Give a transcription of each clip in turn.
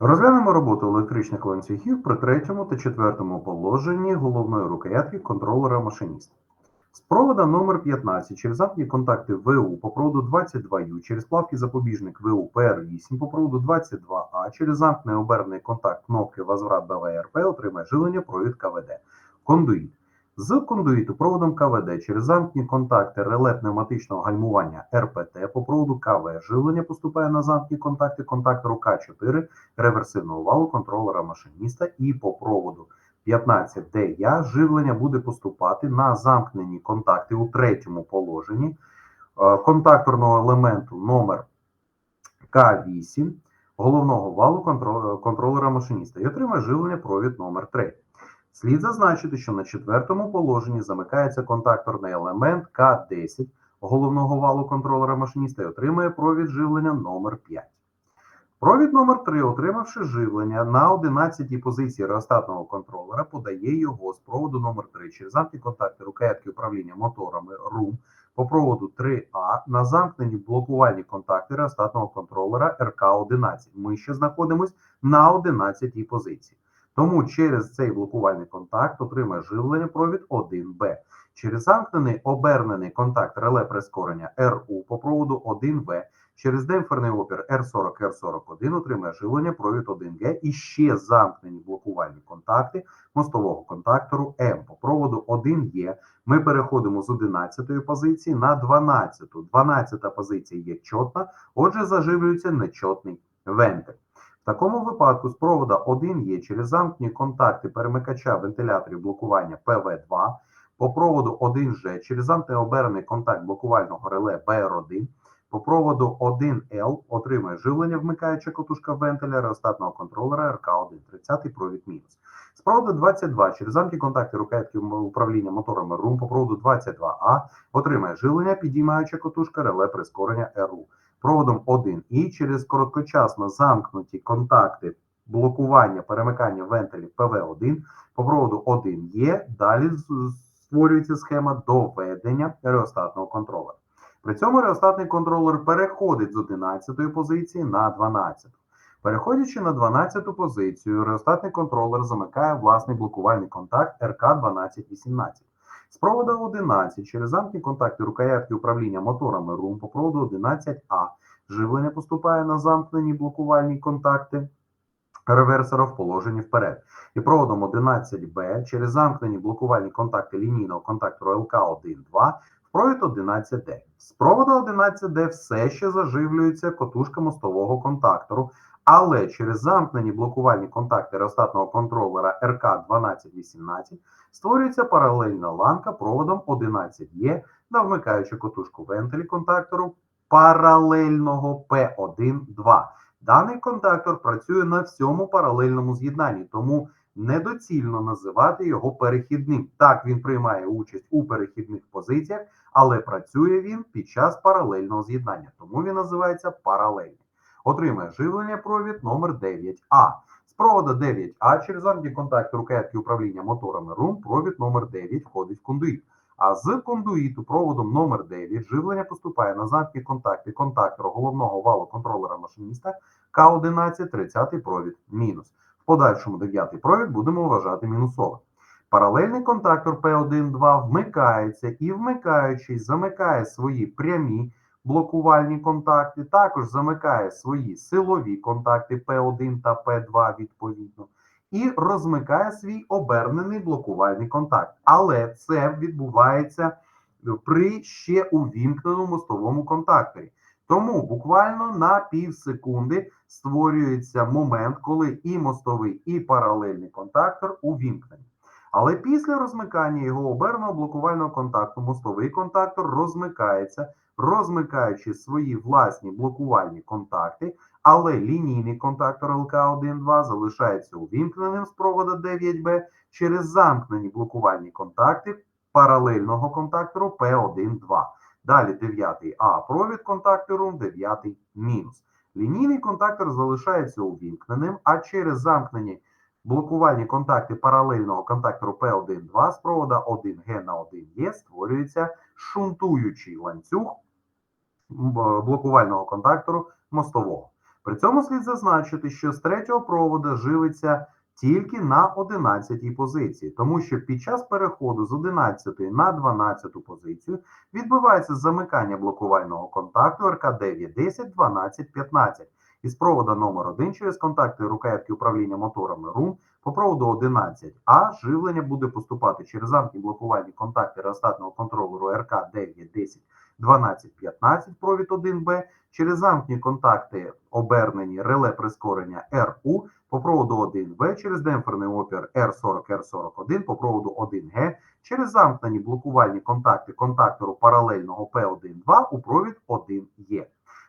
Розглянемо роботу електричних ланцюгів при третьому та четвертому положенні головної рукоятки контролера машиніста. З провода номер 15 через замкні контакти ВУ по проводу 22Ю, через плавки запобіжник ВУ ПР8 по проводу 22А, через замкнений обернений контакт кнопки возврат БВРП отримає живлення провід КВД. Кондуїт. З кондуїту проводом КВД через замкні контакти реле пневматичного гальмування РПТ. По проводу КВ живлення поступає на замкні контакти контактору К4 реверсивного валу контролера машиніста. І по проводу 15DЯ живлення буде поступати на замкнені контакти у третьому положенні е, контакторного елементу номер К8 головного валу контролера машиніста. І отримає живлення провід номер 3. Слід зазначити, що на четвертому положенні замикається контакторний елемент К10 головного валу контролера машиніста і отримує провід живлення номер 5. Провід номер 3, отримавши живлення на 11 позиції реостатного контролера, подає його з проводу номер 3 через замкні контакти рукоятки управління моторами РУМ по проводу 3А на замкнені блокувальні контакти реостатного контролера РК-11. Ми ще знаходимося на 11 позиції. Тому через цей блокувальний контакт отримає живлення провід 1Б. Через замкнений обернений контакт реле прискорення РУ по проводу 1В через демпферний опір R40 R41 отримає живлення провід 1Г і ще замкнені блокувальні контакти мостового контактору М по проводу 1Е. Ми переходимо з 11 позиції на 12. 12 позиція є чотна, отже, заживлюється нечотний вентиль. В такому випадку з провода 1Е через замкнені контакти перемикача вентиляторів блокування ПВ2 по проводу 1Ж через замкнений оберений контакт блокувального реле БР1 по проводу 1Л отримує живлення вмикаюча котушка вентиля реостатного контролера РК1, 30 провід мінус. З проводу 22 через замки контакти рукоятки управління моторами РУМ по проводу 22А отримає живлення підіймаюча котушка реле прискорення РУ. Проводом 1І через короткочасно замкнуті контакти блокування перемикання вентилів ПВ1 по проводу 1Е далі створюється схема доведення реостатного контролера. При цьому реостатний контролер переходить з 11 позиції на 12. Переходячи на 12 позицію, реостатний контролер замикає власний блокувальний контакт РК-1218. З провода 11 через замкні контакти рукоятки управління моторами РУМ по проводу 11А живлення поступає на замкнені блокувальні контакти реверсора в положенні вперед. І проводом 11Б через замкнені блокувальні контакти лінійного контактору ЛК-1-2 в провід 11D. З проводу 11D все ще заживлюється котушка мостового контактору, але через замкнені блокувальні контакти реостатного контролера РК-1218 створюється паралельна ланка проводом 11Е на вмикаючу котушку вентилі контактору паралельного P1-2. Даний контактор працює на всьому паралельному з'єднанні, тому недоцільно називати його перехідним. Так, він приймає участь у перехідних позиціях, але працює він під час паралельного з'єднання, тому він називається паралельний. Отримає живлення провід номер 9А. З провода 9А через замки контакти рукоятки управління моторами РУМ провід номер 9 входить в кондуїт. А з кондуїту проводом номер 9 живлення поступає на замкні контакти контактора головного валу контролера машиніста К11 30 провід мінус. В подальшому 9 провід будемо вважати мінусовим. Паралельний контактор P1-2 вмикається і вмикаючись замикає свої прямі блокувальні контакти, також замикає свої силові контакти P1 та P2 відповідно і розмикає свій обернений блокувальний контакт. Але це відбувається при ще увімкненому мостовому контакторі. Тому буквально на пів секунди створюється момент, коли і мостовий, і паралельний контактор увімкнені. Але після розмикання його оберного блокувального контакту мостовий контактор розмикається, розмикаючи свої власні блокувальні контакти, але лінійний контактор ЛК1-2 залишається увімкненим з провода 9Б через замкнені блокувальні контакти паралельного контактору P1-2. Далі 9 А провід контактору 9 мінус. Лінійний контактор залишається увімкненим, а через замкнені блокувальні контакти паралельного контактору P1-2 з провода 1Г на 1Е створюється шунтуючий ланцюг блокувального контактору мостового. При цьому слід зазначити, що з третього провода живиться тільки на 11 позиції, тому що під час переходу з 11 на 12 позицію відбувається замикання блокувального контакту РК9, 10, 12, 15 із провода номер 1 через контакти рукоятки управління моторами РУМ по проводу 11А живлення буде поступати через замкні блокувальні контакти реостатного контролеру РК9, 10, 12, 15 провід 1Б через замкні контакти обернені реле прискорення РУ по проводу 1В через демпферний опір R40, R41 по проводу 1Г через замкнені блокувальні контакти контактору паралельного P1-2 у провід 1Е.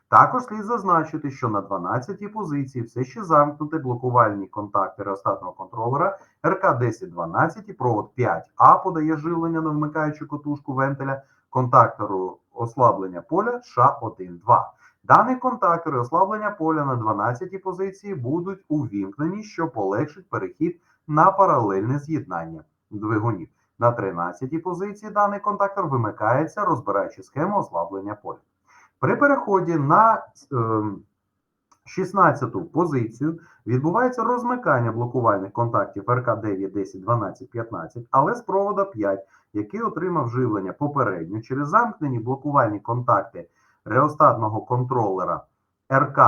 Також слід зазначити, що на 12-й позиції все ще замкнуті блокувальні контакти реостатного контролера РК1012 і провод 5А подає живлення на вмикаючу котушку вентиля контактору ослаблення поля ША1-2. Дані контактори ослаблення поля на 12-й позиції будуть увімкнені, що полегшить перехід на паралельне з'єднання двигунів. На 13-й позиції даний контактор вимикається, розбираючи схему ослаблення поля. При переході на е, 16-ту позицію відбувається розмикання блокувальних контактів РК 9, 10, 12, 15, але з провода 5, який отримав живлення попередньо через замкнені блокувальні контакти реостатного контролера РК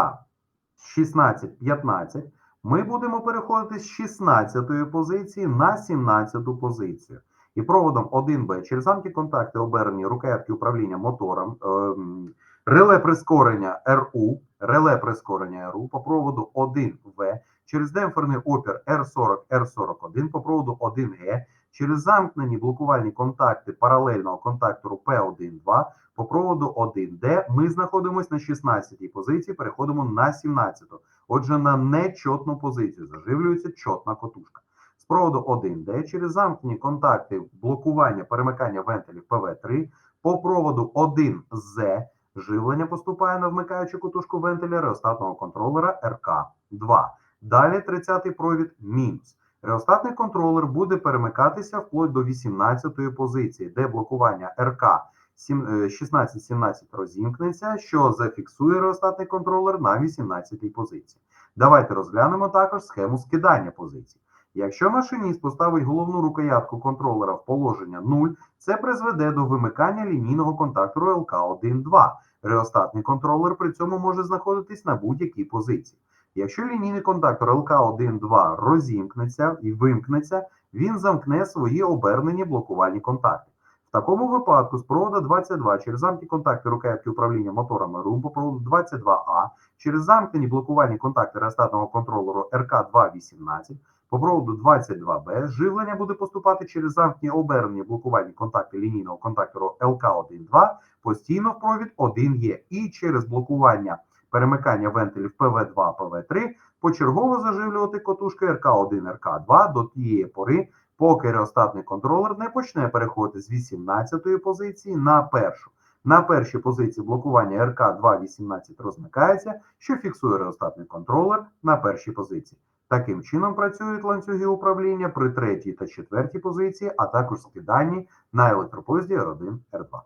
16-15, ми будемо переходити з 16-ї позиції на 17-ту позицію. І проводом 1Б через замки контакти обернені рукоятки управління мотором, ем, реле прискорення РУ, реле прискорення РУ по проводу 1В через демпферний опір R40, R41 по проводу 1Г через замкнені блокувальні контакти паралельного контактору P1-2 по проводу 1D. Ми знаходимося на 16-й позиції, переходимо на 17-ту. Отже, на нечотну позицію заживлюється чотна котушка. З проводу 1D через замкнені контакти блокування перемикання вентилів ПВ3 по проводу 1Z живлення поступає на вмикаючу котушку вентиля реостатного контролера РК2. Далі 30-й провід мінус. Реостатний контролер буде перемикатися вплоть до 18-ї позиції, де блокування РК 16-17 розімкнеться, що зафіксує реостатний контролер на 18-й позиції. Давайте розглянемо також схему скидання позицій. Якщо машиніст поставить головну рукоятку контролера в положення 0, це призведе до вимикання лінійного контактору ЛК1-2. Реостатний контролер при цьому може знаходитись на будь-якій позиції. Якщо лінійний контактор ЛК1-2 розімкнеться і вимкнеться, він замкне свої обернені блокувальні контакти. В такому випадку з провода 22 через замкні контакти рукоятки управління моторами РУМ по проводу 22А, через замкнені блокувальні контакти реостатного контролеру РК218, по проводу 22Б живлення буде поступати через замкні обернені блокувальні контакти лінійного контактору ЛК1-2 постійно в провід 1Е і через блокування перемикання вентилів ПВ2, ПВ3 почергово заживлювати котушки РК1, РК2 до тієї пори, поки реостатний контролер не почне переходити з 18-ї позиції на першу. На першій позиції блокування РК218 розмикається, що фіксує реостатний контролер на першій позиції. Таким чином працюють ланцюги управління при третій та четвертій позиції, а також скиданні на електропоїзді R1, R2.